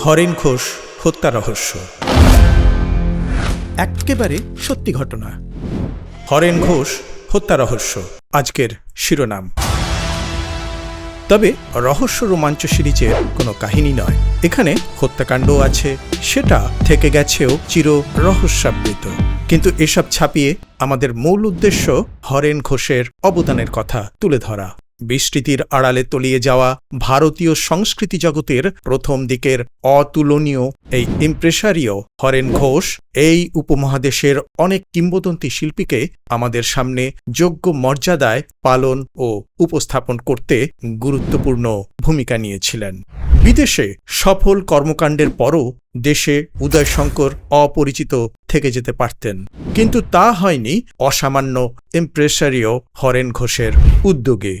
Horn Ghosh, হত্যা রহস্য। একেবারে সত্যি ঘটনা। হরেন ঘোষ, হত্যা রহস্য, আজকের শিরোনাম। তবে রহস্য রোমাঞ্চ সিরিজের কোনো কাহিনী নয়। এখানে হত্যাকাণ্ড আছে, সেটা থেকে গেছেও চির রহস্যাবৃত। কিন্তু এসব ছাপিয়ে আমাদের মূল উদ্দেশ্য হরেন ঘোষের অবদানের কথা তুলে ধরা। বিস্তৃতির আড়ালে তলিয়ে যাওয়া ভারতীয় সংস্কৃতি জগতের প্রথম দিকের অতুলনীয় এই ইমপ্রেসারিও হরেন ঘোষ এই উপমহাদেশের অনেক কিংবদন্তি শিল্পীকে আমাদের সামনে যোগ্য মর্যাদায় পালন ও উপস্থাপন করতে গুরুত্বপূর্ণ ভূমিকা নিয়েছিলেন। বিদেশে সফল কর্মকাণ্ডের পরও দেশে উদয়শঙ্কর অপরিচিত থেকে যেতে পারতেন। কিন্তু তা হয়নি অসামান্য ইমপ্রেসারিও হরেন ঘোষের উদ্যোগে।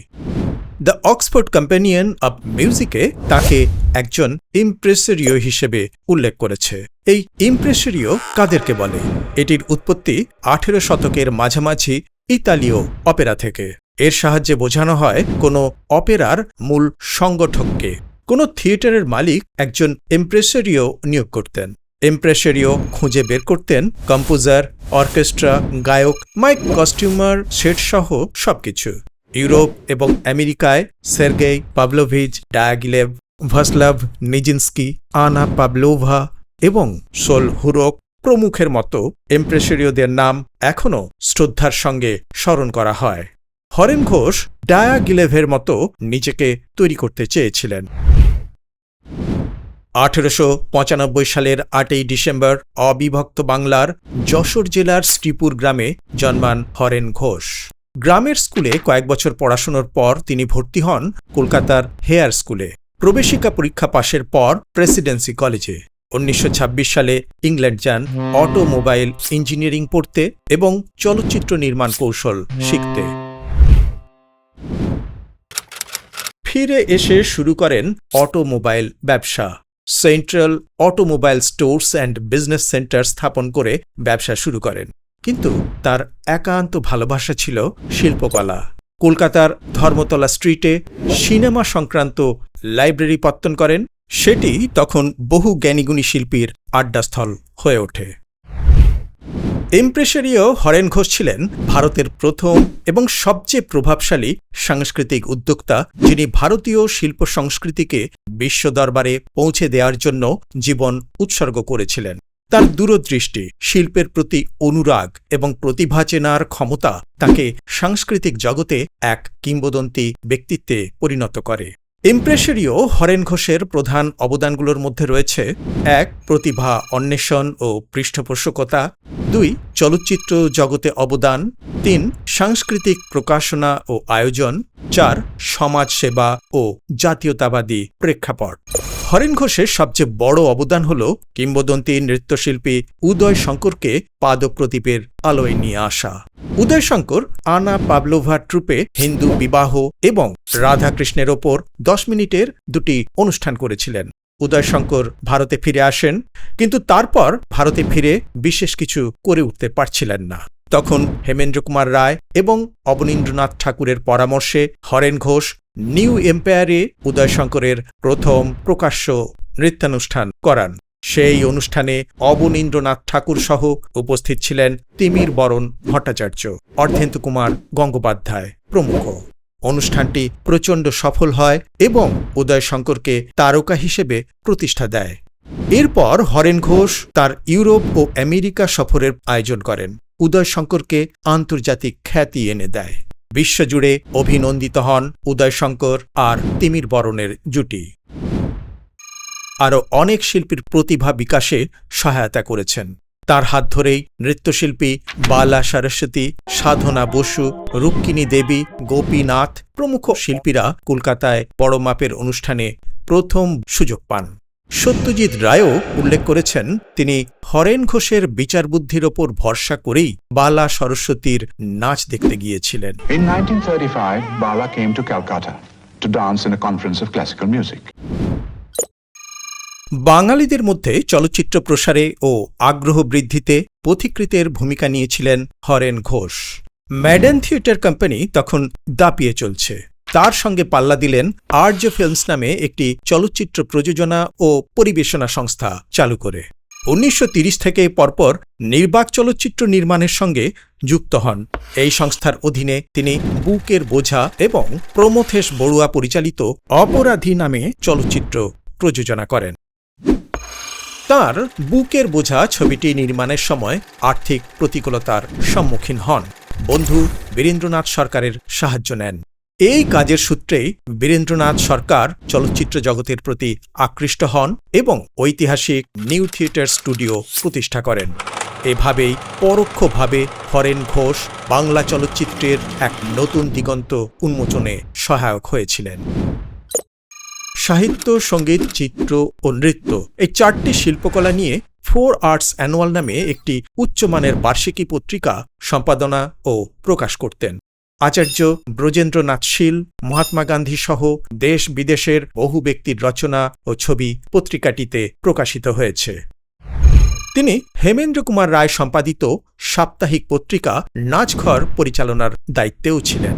দ্য অক্সফোর্ড কম্প্যানিয়ন অব মিউজিকে তাকে একজন ইমপ্রেসারিও হিসেবে উল্লেখ করেছে। এই ইমপ্রেসারিও কাদেরকে বলে? এটির উৎপত্তি আঠেরো শতকের মাঝামাঝি ইতালীয় অপেরা থেকে। এর সাহায্যে বোঝানো হয় কোনো অপেরার মূল সংগঠককে। কোনো থিয়েটারের মালিক একজন এমপ্রেসারিও নিয়োগ করতেন। এমপ্রেসারিও খুঁজে বের করতেন কম্পোজার, অর্কেস্ট্রা, গায়ক, মাইক, কস্টিউমার সেট সহ সবকিছু। ইউরোপ এবং আমেরিকায় সের্গেই পাবলোভিজ ডায়াগিলেভ, ভাসলাভ, নিজিনস্কি, আনা পাবলোভা এবং সোল হুরক প্রমুখের মতো এমপ্রেসারিওদের নাম এখনও শ্রদ্ধার সঙ্গে স্মরণ করা হয়। হরেন ঘোষ ডায়াগিলেভের মতো নিজেকে তৈরি করতে চেয়েছিলেন। আঠেরোশো পঁচানব্বই সালের আটই ডিসেম্বর অবিভক্ত বাংলার যশোর জেলার শ্রীপুর গ্রামে জন্মান হরেন ঘোষ। গ্রামের স্কুলে কয়েক বছর পড়াশোনার পর তিনি ভর্তি হন কলকাতার হেয়ার স্কুলে। প্রবেশিকা পরীক্ষা পাশের পর প্রেসিডেন্সি কলেজে। উনিশশো ছাব্বিশ সালে ইংল্যান্ড যান অটোমোবাইল ইঞ্জিনিয়ারিং পড়তে এবং চলচ্চিত্র নির্মাণ কৌশল শিখতে। ফিরে এসে শুরু করেন অটোমোবাইল ব্যবসা। Central automobile stores and business centre স্থাপন করে ব্যবসা শুরু করেন। কিন্তু তার একান্ত ভালোবাসা ছিল শিল্পকলা। কলকাতার ধর্মতলা স্ট্রিটে সিনেমা সংক্রান্ত লাইব্রেরি পত্তন করেন, সেটি তখন বহু জ্ঞানীগুণী শিল্পীর আড্ডাস্থল হয়ে ওঠে। ইমপ্রেসারিও হরেন ঘোষ ছিলেন ভারতের প্রথম এবং সবচেয়ে প্রভাবশালী সাংস্কৃতিক উদ্যোক্তা, যিনি ভারতীয় শিল্প সংস্কৃতিকে বিশ্ব দরবারে পৌঁছে দেওয়ার জন্য জীবন উৎসর্গ করেছিলেন। তার দূরদৃষ্টি, শিল্পের প্রতি অনুরাগ এবং প্রতিভা চেনার ক্ষমতা তাকে সাংস্কৃতিক জগতে এক কিংবদন্তি ব্যক্তিত্বে পরিণত করে। ইমপ্রেশরীয় হরেন ঘোষের প্রধান অবদানগুলোর মধ্যে রয়েছে, এক, প্রতিভা অন্বেষণ ও পৃষ্ঠপোষকতা, দুই চলচ্চিত্র জগতে অবদান, তিন, সাংস্কৃতিক প্রকাশনা ও আয়োজন, চার সমাজ সেবা ও জাতীয়তাবাদী প্রেক্ষাপট। হরেন ঘোষের সবচেয়ে বড় অবদান হল কিংবদন্তি নৃত্যশিল্পী উদয় শঙ্করকে পাদপ্রদীপের আলোয় নিয়ে আসা। উদয় শঙ্কর, আনা পাবলোভা ট্রুপে হিন্দু বিবাহ এবং রাধাকৃষ্ণের ওপর দশ মিনিটের দুটি অনুষ্ঠান করেছিলেন। উদয় শঙ্কর ভারতে ফিরে আসেন, কিন্তু তারপর ভারতে ফিরে বিশেষ কিছু করে উঠতে পারছিলেন না। তখন হেমেন্দ্র কুমার রায় এবং অবনীন্দ্রনাথ ঠাকুরের পরামর্শে হরেন ঘোষ নিউ এম্পায়ারে উদয়শঙ্করের প্রথম প্রকাশ্য নৃত্যানুষ্ঠান করান। সেই অনুষ্ঠানে অবনীন্দ্রনাথ ঠাকুর সহ উপস্থিত ছিলেন তিমির বরণ ভট্টাচার্য, অর্ধেন্দু কুমার গঙ্গোপাধ্যায় প্রমুখ। অনুষ্ঠানটি প্রচণ্ড সফল হয় এবং উদয় শঙ্করকে তারকা হিসেবে প্রতিষ্ঠা দেয়। এরপর হরেন ঘোষ তার ইউরোপ ও আমেরিকা সফরের আয়োজন করেন। উদয় শঙ্করকে আন্তর্জাতিক খ্যাতি এনে দেয়। বিশ্বজুড়ে অভিনন্দিত হন উদয় শঙ্কর আর তিমির বরণের জুটি। আরও অনেক শিল্পীর প্রতিভা বিকাশে সহায়তা করেছেন। তার হাত ধরেই নৃত্যশিল্পী বালা সরস্বতী সাধনা বসু রুক্মিণী দেবী গোপীনাথ প্রমুখ শিল্পীরা কলকাতায় বড় মাপের অনুষ্ঠানে প্রথম সুযোগ পান সত্যজিৎ রায়ও উল্লেখ করেছেন তিনি হরেন ঘোষের বিচারবুদ্ধির ওপর ভরসা করেই বালা সরস্বতীর নাচ দেখতে গিয়েছিলেন In 1935, Bala came to Calcutta to dance in a conference of classical music. বাঙালিদের মধ্যে চলচ্চিত্র প্রসারে ও আগ্রহ বৃদ্ধিতে পথিকৃতের ভূমিকা নিয়েছিলেন হরেন ঘোষ। ম্যাডেন থিয়েটার কোম্পানি তখন দাপিয়ে চলছে। তার সঙ্গে পাল্লা দিলেন আর্য ফিল্মস নামে একটি চলচ্চিত্র প্রযোজনা ও পরিবেশনা সংস্থা চালু করে। উনিশশো থেকে পরপর নির্বাক চলচ্চিত্র নির্মাণের সঙ্গে যুক্ত হন। এই সংস্থার অধীনে তিনি বুকের বোঝা এবং প্রমথেশ বড়ুয়া পরিচালিত অপরাধী নামে চলচ্চিত্র প্রযোজনা করেন। তার বুকের বোঝা ছবিটি নির্মাণের সময় আর্থিক প্রতিকূলতার সম্মুখীন হন। বন্ধু বীরেন্দ্রনাথ সরকারের সাহায্য নেন। এই কাজের সূত্রেই বীরেন্দ্রনাথ সরকার চলচ্চিত্র জগতের প্রতি আকৃষ্ট হন এবং ঐতিহাসিক নিউ থিয়েটার স্টুডিও প্রতিষ্ঠা করেন। এভাবেই পরোক্ষভাবে হরেন ঘোষ বাংলা চলচ্চিত্রের এক নতুন দিগন্ত উন্মোচনে সহায়ক হয়েছিলেন। সাহিত্য, সংগীত, চিত্র ও নৃত্য এই চারটি শিল্পকলা নিয়ে ফোর আর্টস অ্যানুয়াল নামে একটি উচ্চমানের বার্ষিকী পত্রিকা সম্পাদনা ও প্রকাশ করতেন। আচার্য ব্রজেন্দ্রনাথ শীল, মহাত্মা গান্ধী সহ দেশ বিদেশের বহু ব্যক্তির রচনা ও ছবি পত্রিকাটিতে প্রকাশিত হয়েছে। তিনি হেমেন্দ্র কুমার রায় সম্পাদিত সাপ্তাহিক পত্রিকা নাচঘর পরিচালনার দায়িত্বেও ছিলেন।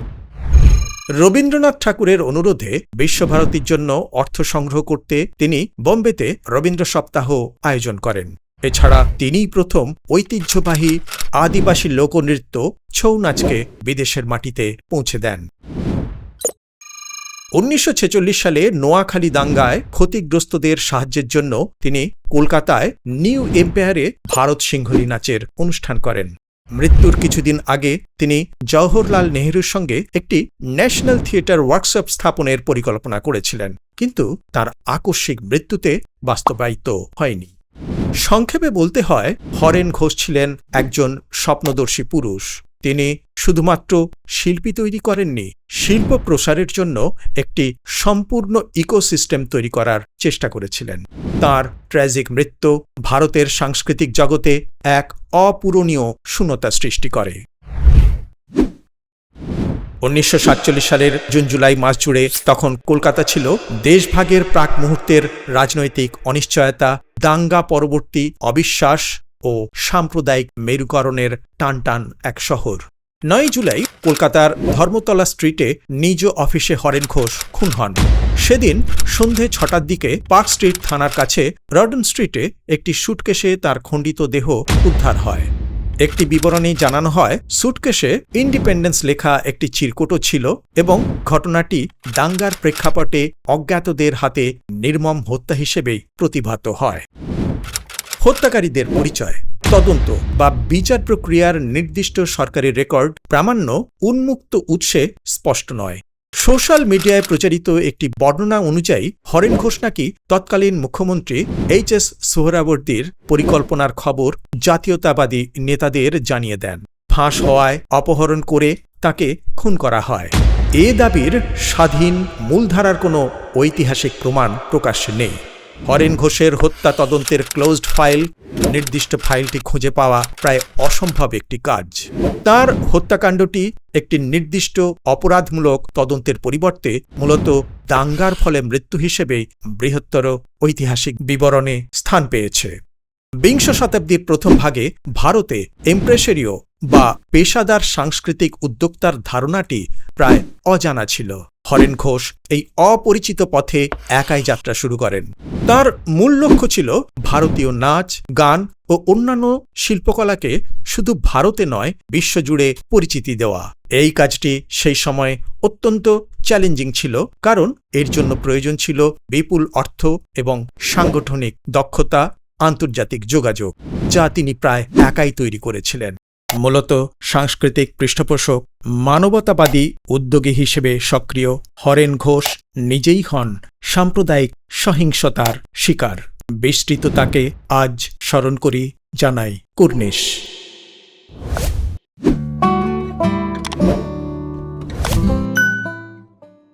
রবীন্দ্রনাথ ঠাকুরের অনুরোধে বিশ্বভারতীর জন্য অর্থ সংগ্রহ করতে তিনি বোম্বেতে রবীন্দ্র সপ্তাহ আয়োজন করেন। এছাড়া তিনিই প্রথম ঐতিহ্যবাহী আদিবাসী লোকনৃত্য ছৌ নাচকে বিদেশের মাটিতে পৌঁছে দেন। উনিশশো ছেচল্লিশ সালে নোয়াখালী দাঙ্গায় ক্ষতিগ্রস্তদের সাহায্যের জন্য তিনি কলকাতায় নিউ এম্পায়ারে ভারত সিংহলী নাচের অনুষ্ঠান করেন। মৃত্যুর কিছুদিন আগে তিনি জওহরলাল নেহরুর সঙ্গে একটি ন্যাশনাল থিয়েটার ওয়ার্কশপ স্থাপনের পরিকল্পনা করেছিলেন, কিন্তু তার আকস্মিক মৃত্যুতে বাস্তবায়িত হয়নি। সংক্ষেপে বলতে হয়, হরেন ঘোষ ছিলেন একজন স্বপ্নদর্শী পুরুষ। তিনি শুধুমাত্র শিল্পী তৈরি করেননি, শিল্প প্রসারের জন্য একটি সম্পূর্ণ ইকোসিস্টেম তৈরি করার চেষ্টা করেছিলেন। তার ট্র্যাজিক মৃত্যু ভারতের সাংস্কৃতিক জগতে এক অপূরণীয় শূন্যতা সৃষ্টি করে। উনিশশো সাতচল্লিশ সালের জুন, জুলাই, মাস জুড়ে তখন কলকাতা ছিল দেশভাগের প্রাক মুহূর্তের রাজনৈতিক অনিশ্চয়তা, দাঙ্গা পরবর্তী অবিশ্বাস ও সাম্প্রদায়িক মেরুকরণের টানটান এক শহর। নয় জুলাই কলকাতার ধর্মতলা স্ট্রিটে নিজ অফিসে হরেন ঘোষ খুন হন। সেদিন সন্ধে ছটার দিকে পার্ক স্ট্রিট থানার কাছে রডন স্ট্রিটে একটি সুটকেশে তার খণ্ডিত দেহ উদ্ধার হয়। একটি বিবরণী জানানো হয় সুটকেশে ইন্ডিপেন্ডেন্স লেখা একটি চিরকুটও ছিল এবং ঘটনাটি দাঙ্গার প্রেক্ষাপটে অজ্ঞাতদের হাতে নির্মম হত্যা হিসেবেই প্রতিভাত হয়। হত্যাকারীদের পরিচয়, তদন্ত বা বিচার প্রক্রিয়ার নির্দিষ্ট সরকারি রেকর্ড প্রামাণ্য উন্মুক্ত উৎসে স্পষ্ট নয়। সোশ্যাল মিডিয়ায় প্রচারিত একটি বর্ণনা অনুযায়ী, হরেন ঘোষ নাকি তৎকালীন মুখ্যমন্ত্রী এইচ এস সোহরাবর্দীর পরিকল্পনার খবর জাতীয়তাবাদী নেতাদের জানিয়ে দেন। ফাঁস হওয়ায় অপহরণ করে তাকে খুন করা হয়। এ দাবির স্বাধীন মূলধারার কোনো ঐতিহাসিক প্রমাণ প্রকাশ্যে নেই। হরেন ঘোষের হত্যা তদন্তের ক্লোজড ফাইল নির্দিষ্ট ফাইলটি খুঁজে পাওয়া প্রায় অসম্ভব একটি কাজ। তার হত্যাকাণ্ডটি একটি নির্দিষ্ট অপরাধমূলক তদন্তের পরিবর্তে মূলত দাঙ্গার ফলে মৃত্যু হিসেবে বৃহত্তর ঐতিহাসিক বিবরণে স্থান পেয়েছে। বিংশ শতাব্দীর প্রথম ভাগে ভারতে এমপ্রেসেরিও বা পেশাদার সাংস্কৃতিক উদ্যোক্তার ধারণাটি প্রায় অজানা ছিল। হরেন ঘোষ এই অপরিচিত পথে একাই যাত্রা শুরু করেন। তার মূল লক্ষ্য ছিল ভারতীয় নাচ, গান ও অন্যান্য শিল্পকলাকে শুধু ভারতে নয়, বিশ্বজুড়ে পরিচিতি দেওয়া। এই কাজটি সেই সময় অত্যন্ত চ্যালেঞ্জিং ছিল, কারণ এর জন্য প্রয়োজন ছিল বিপুল অর্থ এবং সাংগঠনিক দক্ষতা, আন্তর্জাতিক যোগাযোগ, যা তিনি প্রায় একাই তৈরি করেছিলেন। মূলত সাংস্কৃতিক পৃষ্ঠপোষক, মানবতাবাদী উদ্যোগী হিসেবে সক্রিয় হরেন ঘোষ নিজেই হন সাম্প্রদায়িক সহিংসতার শিকার। বিস্তৃত তাকে আজ স্মরণ করি, জানাই কুর্নিশ।